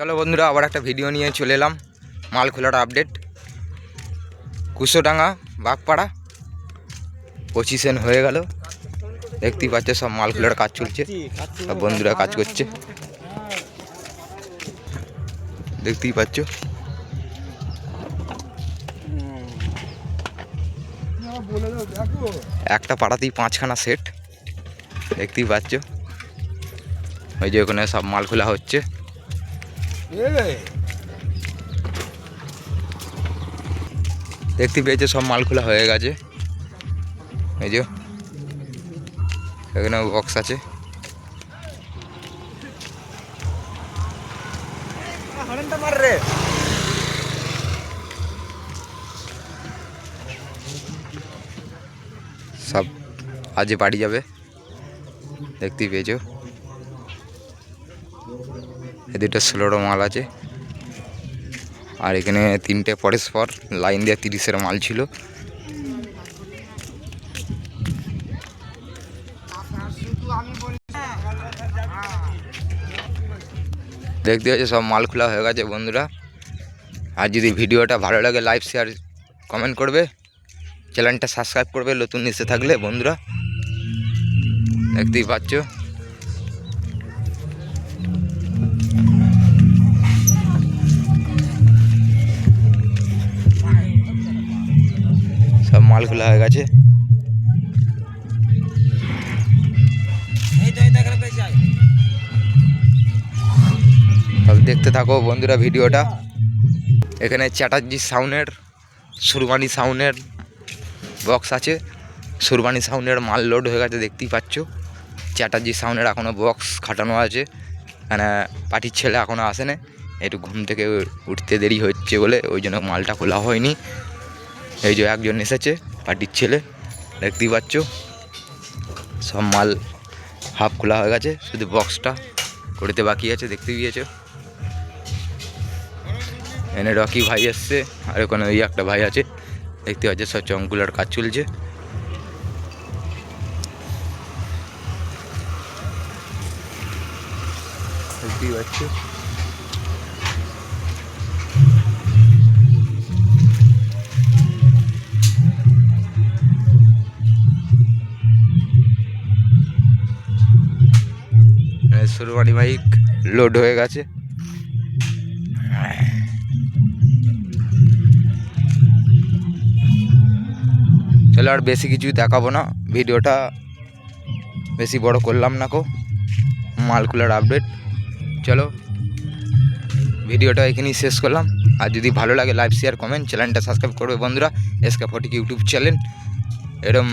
চলো বন্ধুরা, আবার একটা ভিডিও নিয়ে চলে এলাম। মাল খোলার আপডেট কুশোডাঙ্গা, বাগপাড়া পঁচিশেন হয়ে গেল। দেখতেই পাচ্ছ, সব মাল খোলার কাজ চলছে। সব বন্ধুরা কাজ করছে। দেখতেই পাচ্ছ। একটা পাড়াতেই পাঁচখানা সেট দেখতেই পাচ্ছ। ওই যে ওখানে সব মাল খোলা হচ্ছে। দেখতে পেয়েছে সব মাল খোলা হয়ে গেছে। এই যে এখানে বক্স আছে। সব আজে বাড়ি যাবে। দেখতেই পেয়েছ। এই দুটো ষোলোটা মাল আছে। আর এখানে তিনটে পরস্পর লাইন দিয়ে তিরিশের মাল ছিল। দেখতে পাচ্ছি, সব মাল খোলা হয়ে গেছে বন্ধুরা। আর যদি ভিডিওটা ভালো লাগে লাইভ শেয়ার কমেন্ট করবে। চ্যানেলটা সাবস্ক্রাইব করবে, নতুন এসে থাকলে বন্ধুরা। দেখতেই পাচ্ছ। মাল খোলা হয়ে গেছে। দেখতে থাকো বন্ধুরা ভিডিওটা। এখানে চ্যাটার্জি সাউন্ডের সুরবানি সাউন্ডের বক্স আছে। সুরবানি সাউন্ডের মাল লোড হয়ে গেছে, দেখতেই পাচ্ছ। চ্যাটার্জি সাউন্ডের এখনও বক্স খাটানো আছে। মানে পার্টির ছেলে এখনও আসেনি। একটু ঘুম থেকে উঠতে দেরি হচ্ছে বলে, ওই জন্য মালটা খোলা হয়নি। এই যে একজন এসেছে, পার্টির ছেলে, দেখতেই পাচ্ছ। সব মাল হাফ খোলা হয়ে গেছে, শুধু বক্সটা করতে বাকি আছে দেখতে গিয়েছো এনে রকি ভাই এসছে, আর ওখানে ওই একটা ভাই আছে, দেখতে পাচ্ছ, সব চঙ্কুলার কাজ চলছে। দেখতেই পাচ্ছ। সুরবানি বাইক লোড হয়ে গেছে। চলো আর বেশি কিছু দেখাবো না, ভিডিওটা বেশি বড় করলাম না কো, মাল খোলার আপডেট চলো, ভিডিওটা এখানেই শেষ করলাম। আর যদি ভালো লাগে লাইভ শেয়ার কমেন্ট চ্যানেলটা সাবস্ক্রাইব করবে বন্ধুরা এসকে ফটিক ইউটিউব চ্যানেল এরম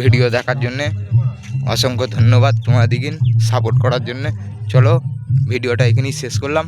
ভিডিও দেখার জন্যে। অসংখ্য ধন্যবাদ তোমাদিগিন সাপোর্ট করার জন্যে। চলো ভিডিওটা এখানেই শেষ করলাম।